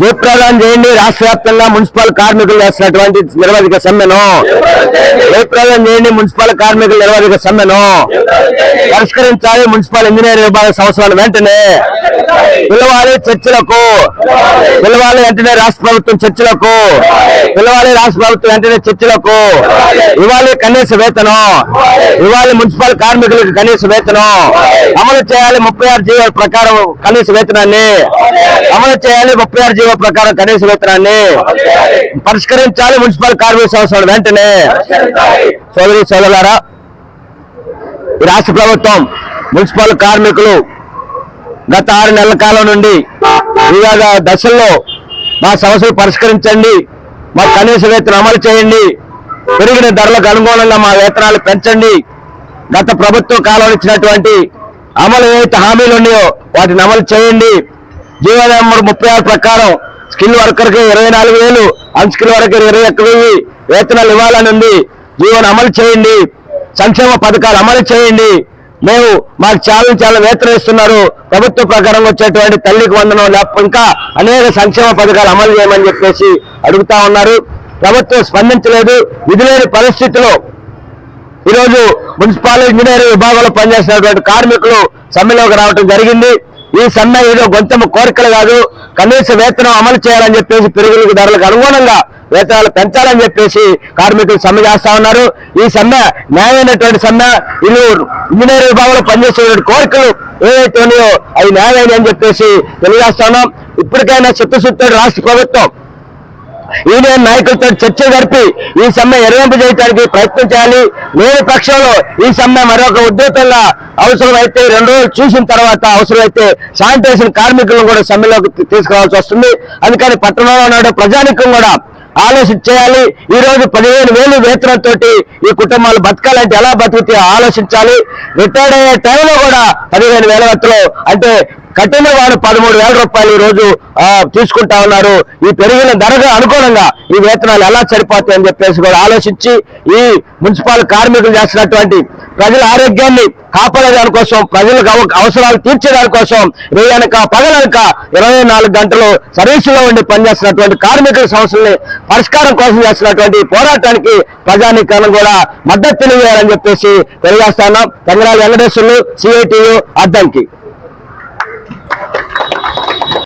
జయప్రదానం చేయండి. రాష్ట్ర వ్యాప్తంగా మున్సిపల్ కార్మికులు చేస్తున్నటువంటి నిర్వాధిక సమ్మెను. జయప్రదానం చేయండి. మున్సిపల్ కార్మికుల నిర్వాధిక సమ్మెను. పరిష్కరించాలి. మున్సిపల్ ఇంజనీర్ విభాగ సంవత్సరాలు వెంటనే. పిలవాలి చర్చలకు. పిలవాలి వెంటనే రాష్ట్ర ప్రభుత్వం చర్చలకు. పిలవాలి రాష్ట్ర ప్రభుత్వం వెంటనే చర్చలకు. ఇవ్వాలి కనీస వేతనం. ఇవ్వాలి మున్సిపల్ కార్మికులకు కనీస వేతనం. అమలు చేయాలి ముప్పై ఆరు జీవో ప్రకారం కనీస వేతనాన్ని. అమలు చేయాలి ముప్పై ఆరు జీవో ప్రకారం కనీస వేతనాన్ని పరిష్కరించాలి మున్సిపల్ కార్మిక సంస్థలు వెంటనే. సోదరి సోదరులారా ఈ రాష్ట్ర ప్రభుత్వం మున్సిపల్ కార్మికులు గత ఆరు నెలల కాలం నుండి వివిధ దశల్లో మా సమస్యలు పరిష్కరించండి మా కనీస వేతనం అమలు చేయండి పెరిగిన ధరలకు అనుగుణంగా మా వేతనాలు పెంచండి. గత ప్రభుత్వ కాలంలో ఇచ్చినటువంటి అమలు ఏవైతే హామీలు ఉన్నాయో వాటిని అమలు చేయండి. జీవో నెంబర్ ముప్పై ఆరు ప్రకారం స్కిల్ వర్కర్కి ఇరవై నాలుగు వేలు అన్స్కిల్ వర్కర్ ఇరవై ఒక్క వెయ్యి వేతనాలు ఇవ్వాలని ఉంది. జీవోని అమలు చేయండి. సంక్షేమ పథకాలు అమలు చేయండి. మేము మాకు చాలా చాలా వేతనం ఇస్తున్నారు. ప్రభుత్వ ప్రకారం వచ్చేటువంటి తల్లికి వందనం లేకపోతే ఇంకా అనేక సంక్షేమ పథకాలు అమలు చేయమని చెప్పేసి అడుగుతా ఉన్నారు. ప్రభుత్వం స్పందించలేదు. విధులేని పరిస్థితిలో ఈరోజు మున్సిపాల్ ఇంజనీరింగ్ విభాగంలో పనిచేస్తున్నటువంటి కార్మికులు సమ్మెలోకి రావడం జరిగింది. ఈ సమ్మె ఏదో గొంతెమ్మ కోరికలు కాదు. కనీస వేతనం అమలు చేయాలని చెప్పేసి పెరుగులకు ధరలకు అనుగుణంగా వేతనాలు పెంచాలని చెప్పేసి కార్మికులు సమ్మె చేస్తా ఉన్నారు. ఈ సమ్మె న్యాయమైనటువంటి సమ్మె. వీళ్ళు ఇంజనీరింగ్ విభాగంలో పనిచేసేటువంటి కోరికలు ఏవైతే ఉన్నాయో అవి న్యాయమైన అని చెప్పేసి తెలియజేస్తా ఉన్నాం. ఇప్పటికైనా చిత్తశుద్ధి రాష్ట్ర ప్రభుత్వం యూనియన్ నాయకులతో చర్చ జరిపి ఈ సమ్మె ఎరవింపు చేయడానికి ప్రయత్నం చేయాలి. లేని పక్షంలో ఈ సమ్మె మరొక ఉద్యోగంగా అవసరమైతే రెండు రోజులు చూసిన తర్వాత అవసరమైతే శానిటైజేషన్ కార్మికులను కూడా సమ్మెలోకి తీసుకోవాల్సి తీసుకురావాల్సి వస్తుంది. అందుకని పట్టణంలో నాడు ప్రజానికం కూడా ఆలోచన చేయాలి. ఈ రోజు పదిహేను వేలు వేతనంతో ఈ కుటుంబాలు బతకాలంటే ఎలా బతుకుతాయో ఆలోచించాలి. రిటైర్డ్ అయ్యే టైంలో కూడా పదిహేను వేల వేతలు అంటే కఠిన వారు పదమూడు వేల రూపాయలు రోజు తీసుకుంటా ఉన్నారు. ఈ పెరిగిన ధరకు అనుగుణంగా ఈ వేతనాలు ఎలా సరిపోతాయి అని చెప్పేసి కూడా ఆలోచించి ఈ మున్సిపల్ కార్మికులు చేస్తున్నటువంటి ప్రజల ఆరోగ్యాన్ని కాపాడే కోసం ప్రజలకు అవ- అవసరాలు తీర్చే దానికోసం రేయనక పగలనక ఇరవై నాలుగు గంటలు సర్వీసులో ఉండి పనిచేస్తున్నటువంటి కార్మికుల సమస్యల్ని పరిష్కారం కోసం చేస్తున్నటువంటి పోరాటానికి ప్రజానీకరణ కూడా మద్దతు తెలియజేయాలని చెప్పేసి తెలియజేస్తా ఉన్నాం. చంద్రాల వెంకటేశ్వర్లు సిఐటియు అద్దంకి.